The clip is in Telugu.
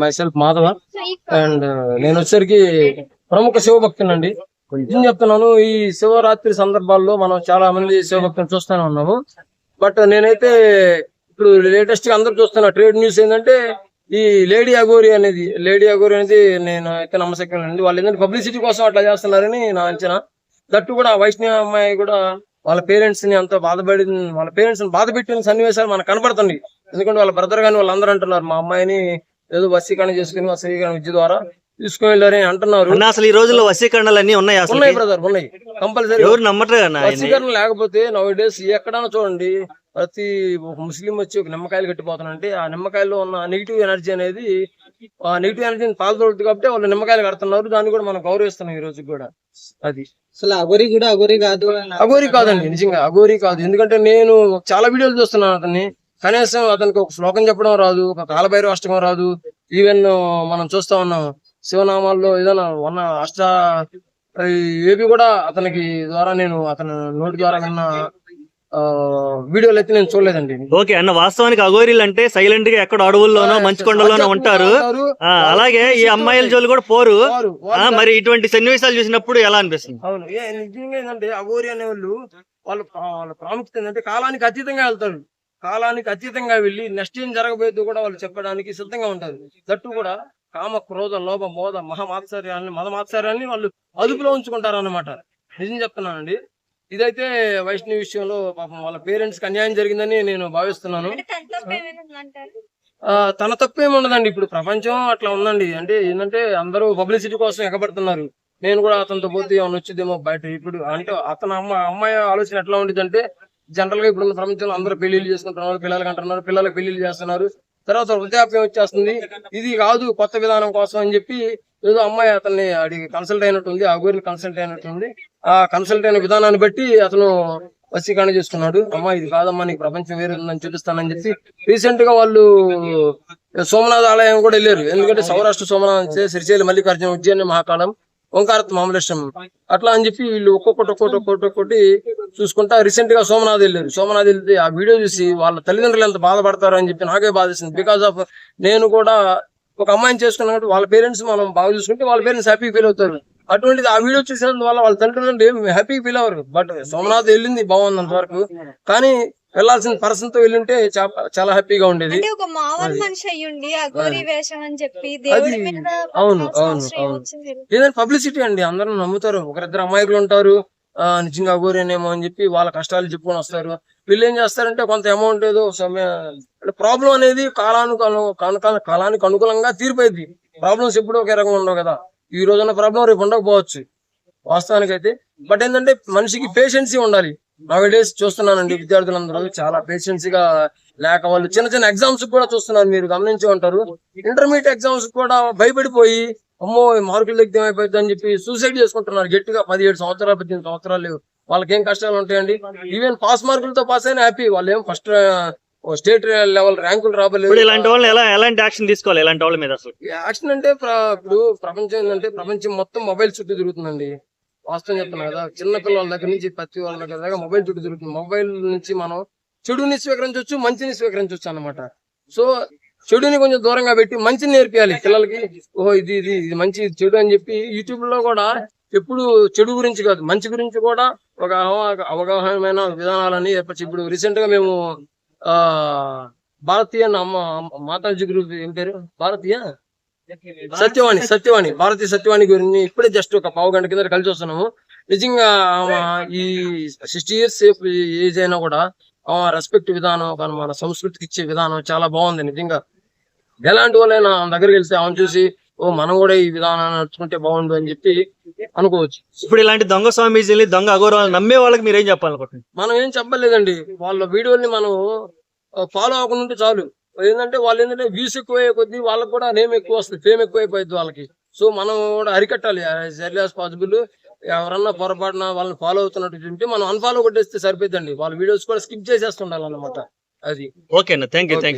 My self uh, Madhava. And uh, నేను వచ్చేసరికి ప్రముఖ శివభక్తిని అండి ఏం చెప్తున్నాను ఈ శివరాత్రి సందర్భాల్లో మనం చాలా మంది శివభక్తులు చూస్తూనే ఉన్నాము. బట్ నేనైతే ఇప్పుడు లేటెస్ట్గా అందరూ చూస్తున్న ట్రేడ్ న్యూస్ ఏంటంటే ఈ లేడీ అగోరి అనేది లేడీ అగోరి అనేది నేను అయితే నమ్మశక్యండి వాళ్ళు ఏంటంటే పబ్లిసిటీ కోసం అట్లా చేస్తున్నారని నా అంచనా. దట్టు కూడా వైష్ణవ వైష్ణవి అమ్మాయి కూడా వాళ్ళ పేరెంట్స్ని అంత బాధపడి వాళ్ళ పేరెంట్స్ని బాధ పెట్టిన సన్నివేశాలు మనకు కనబడుతుంది ఎందుకంటే వాళ్ళ బ్రదర్ గాని వాళ్ళందరూ అంటున్నారు మా అమ్మాయిని ఏదో వసీకరణ చేసుకుని వసీకరణ విద్య ద్వారా తీసుకుని వెళ్ళారని అంటున్నారు. అన్న అసలు ఈ రోజుల్లో వశీకరణలు అన్ని ఉన్నాయి అసలు ఉన్నాయి బ్రదర్ ఉన్నాయి. కంపల్సరీ ఎవరు నమ్మట్లేదు. వసీకరణ లేకపోతే నవ్ డేస్ ఎక్కడైనా చూడండి ప్రతి ఒక ముస్లిం వచ్చి ఒక నిమ్మకాయలు కట్టిపోతానంటే ఆ నిమ్మకాయలో ఉన్న నెగిటివ్ ఎనర్జీ అనేది ఆ నెగిటివ్ ఎనర్జీని పాల్గొడుతుంది కాబట్టి వాళ్ళు నిమ్మకాయలు కడుతున్నారు. దాన్ని కూడా మనం గౌరవిస్తున్నాం ఈ రోజు కూడా. అది. అసలు అగోరి కూడా అగోరి కాదు అఘోరి కాదండి నిజంగా అఘోరి కాదు. ఎందుకంటే నేను చాలా వీడియోలు చూస్తున్నాను అతన్ని. కనీసం అతనికి ఒక శ్లోకం చెప్పడం రాదు ఒక కాలభైరవ అష్టకం రాదు. ఈవెన్ మనం చూస్తా ఉన్నాం శివనామాల్లో ఏదైనా ఉన్న అష్ట ఏవి కూడా అతనికి ద్వారా నేను అతని నోటి ద్వారా విన్న ఆ, వీడియోలు అయితే నేను చూడలేదండి. ఓకే అన్న వాస్తవానికి అగోరీలు అంటే సైలెంట్గా ఎక్కడ అడవుల్లోనో మంచు కొండల్లోనో ఉంటారు. అలాగే ఈ అమ్మాయిల జోలు కూడా పోరు. మరి ఇటువంటి సన్నివేశాలు చూసినప్పుడు ఎలా అనిపిస్తుంది? అవును నిజంగా ఏంటంటే అఘోరి అనే వాళ్ళు వాళ్ళు వాళ్ళ ప్రాముఖ్యత ఏంటంటే కాలానికి అతీతంగా వెళ్తారు. కాలానికి అతీతంగా వెళ్ళి నెక్స్ట్ ఏం జరగబోయేది కూడా వాళ్ళు చెప్పడానికి సిద్ధంగా ఉంటారు. దట్టు కూడా కామ క్రోధ లోభ మోద మహమాత్సర్యాన్ని మదమాత్సర్యాన్ని వాళ్ళు అదుపులో ఉంచుకుంటారు అన్నమాట నిజం చెప్తున్నానండి. ఇదైతే వైష్ణవి విషయంలో పాపం వాళ్ళ పేరెంట్స్కి అన్యాయం జరిగిందని నేను భావిస్తున్నాను. ఆ, తన తప్పేం ఉండదండి. ఇప్పుడు ప్రపంచం అట్లా ఉందండి. అంటే ఏంటంటే అందరూ పబ్లిసిటీ కోసం ఎగబడుతున్నారు. నేను కూడా అతనితో పోతే ఏమైనా వచ్చిందేమో బయట. ఇప్పుడు అంటే అతను అమ్మ అమ్మాయి ఆలోచన ఎట్లా ఉండేది అంటే జనరల్గా ఇప్పుడు ప్రపంచంలో అందరూ పెళ్ళిళ్ళు చేసుకుంటున్నారు పిల్లలకి అంటున్నారు పిల్లలకు పెళ్ళిళ్ళు చేస్తున్నారు. తర్వాత వృద్ధాప్యం వచ్చేస్తుంది. ఇది కాదు కొత్త విధానం కోసం అని చెప్పి ఏదో అమ్మాయి అతన్ని అడిగి కన్సల్ట్ అయినట్టుంది ఆ గురిని కన్సల్ట్ అయినట్టుంది. ఆ కన్సల్ట్ అయిన విధానాన్ని బట్టి అతను వశీకరణ చేసుకున్నాడు. అమ్మా ఇది కాదమ్మా నీకు ప్రపంచం వేరే ఉందని చూపిస్తానని చెప్పి రీసెంట్గా వాళ్ళు సోమనాథ్ ఆలయం కూడా వెళ్ళారు. ఎందుకంటే సౌరాష్ట్ర సోమనాథ్ శ్రీశైలి మల్లికార్జున ఉజ్జయిని మహాకాళం ఓంకారత్ మామలేశ్వరం అట్లా అని చెప్పి వీళ్ళు ఒక్కొక్కటి ఒక్కొక్కటి ఒక్కొక్కటి ఒక్కొక్కటి చూసుకుంటా రీసెంట్గా సోమనాథ్ వెళ్ళారు సోమనాథ్ వెళ్తే ఆ వీడియో చూసి వాళ్ళ తల్లిదండ్రులు ఎంత బాధపడతారు అని చెప్పి నాకే బాధేసింది. బికాస్ ఆఫ్ నేను కూడా ఒక అమ్మాయిని చేసుకున్నట్టు వాళ్ళ పేరెంట్స్ మనం బాగా చూసుకుంటే వాళ్ళ పేరెంట్స్ హ్యాపీ ఫీల్ అవుతారు. అటువంటిది ఆ వీడియో చూసినందు వల్ల వాళ్ళ తల్లిదండ్రులు హ్యాపీ ఫీల్ అవ్వరు. బట్ సోమనాథ్ వెళ్ళింది బాగుంది అంతవరకు కానీ వెళ్ళాల్సిన పర్సన్తో వెళ్ళుంటే చాలా హ్యాపీగా ఉండేది. అంటే ఒక మామూలు అది. మనిషి అయ్యుండి అఘోరి వేషం అని చెప్పి అది. దేవుడి మీద అవును, అవును, అవును. ఏదైనా పబ్లిసిటీ అండి అందరూ నమ్ముతారు. ఒకరిద్దరు అమాయకులు ఉంటారు. నిజంగా ఊరేనేమో అని చెప్పి వాళ్ళ కష్టాలు చెప్పుకొని వస్తారు. వీళ్ళు ఏం చేస్తారంటే కొంత అమౌంట్ ఏదో సమయం ప్రాబ్లం అనేది కాలానికి అను- కాలానికి అనుకూలంగా తీరిపోయింది ప్రాబ్లమ్స్ ఎప్పుడు ఒకే రకంగా ఉండవు కదా. ఈ రోజున్న ప్రాబ్లం రేపు ఉండకపోవచ్చు. వాస్తవానికి అయితే బట్ ఏంటంటే మనిషికి పేషెన్సీ ఉండాలి. డేస్ చూస్తున్నానండి విద్యార్థులందరూ చాలా పేషెన్సీ గా లేక వాళ్ళు చిన్న చిన్న ఎగ్జామ్స్ కూడా చూస్తున్నారు మీరు గమనించి ఉంటారు. ఇంటర్మీడియట్ ఎగ్జామ్స్ కూడా భయపడిపోయి అమ్మో ఈ మార్కులు దగ్గర అయిపోద్ది అని చెప్పి సూసైడ్ చేసుకుంటున్నారు. గట్టిగా పదిహేడు సంవత్సరాలు పద్దెనిమిది సంవత్సరాలు వాళ్ళకి ఏం కష్టాలు ఉంటాయండి? ఈవెన్ పాస్ మార్కులతో పాస్ అయినా హ్యాపీ వాళ్ళు ఏం ఫస్ట్ స్టేట్ లెవెల్ ర్యాంకులు రాబోలేదు ఇలాంటి వాళ్ళని ఎలా ఎలాంటి యాక్షన్ తీసుకోవాలి ఇలాంటి వాళ్ళ మీద అసలు? యాక్షన్ అంటే ఇప్పుడు ప్రపంచం ఏంటంటే ప్రపంచం మొత్తం మొబైల్ చుట్టూ తిరుగుతుందండి. వాస్తవం చెప్తున్నా కదా. చిన్న పిల్లల దగ్గర నుంచి ప్రతి వాళ్ళ దగ్గర దాకా మొబైల్ చుట్టూ తిరుగుతుంది. మొబైల్ నుంచి మనం చెడుని స్వీకరించవచ్చు మంచిని స్వీకరించవచ్చు అన్నమాట. సో చెడుని కొంచెం దూరంగా పెట్టి మంచిని నేర్పియాలి పిల్లలకి. ఓహో ఇది ఇది ఇది మంచి చెడు అని చెప్పి యూట్యూబ్లో కూడా ఎప్పుడు చెడు గురించి కాదు మంచి గురించి కూడా ఒక అవగాహనమైన విధానాలని ఏర్పరిచి ఇప్పుడు రీసెంట్గా మేము ఆ భారతీయ అమ్మ మాతాజీ గురు ఏం పేరు? భారతీయ? సత్యవాణి సత్యవాణి భారతీయ సత్యవాణి గురించి ఇప్పుడే జస్ట్ ఒక పావు గంట కింద కలిసి వస్తున్నాము. నిజంగా ఆమె ఈ సిక్స్టీ ఇయర్స్ ఏజ్ అయినా కూడా ఆమె రెస్పెక్ట్ విధానం కానీ మన సంస్కృతికి ఇచ్చే విధానం చాలా బాగుంది నిజంగా. ఎలాంటి వాళ్ళైనా దగ్గరికి వెళ్తే ఆమె చూసి ఓ మనం కూడా ఈ విధానాన్ని నడుచుకుంటే బాగుండు అని చెప్పి అనుకోవచ్చు. ఇప్పుడు ఇలాంటి దొంగ స్వామీజీని దొంగ అగౌరవాలు నమ్మే వాళ్ళకి మీరు ఏం చెప్పాలనుకుంటున్నారు? మనం ఏం చెప్పలేదండి. వాళ్ళ వీడియోని మనం ఫాలో అవ్వకుండా ఉంటే చాలు. ఏంటంటే వాళ్ళు ఏంటంటే వ్యూస్ ఎక్కువ అయ్యే కొద్దీ వాళ్ళకి కూడా నేమ్ ఎక్కువ వస్తుంది ఫేమ్ ఎక్కువ అయిపోయింది వాళ్ళకి. సో మనం కూడా అరికట్టాలి. ఎర్లీ యాజ్ పాసిబుల్ ఎవరన్నా పొరపాటున వాళ్ళని ఫాలో అవుతున్నట్టు ఉంటే మనం అన్ఫాలో కొట్టేస్తే సరిపోద్దండి వాళ్ళ వీడియోస్ కూడా స్కిప్ చేసేస్తుండాలి అన్నమాట అది. ఓకే అన్న థ్యాంక్ యూ థ్యాంక్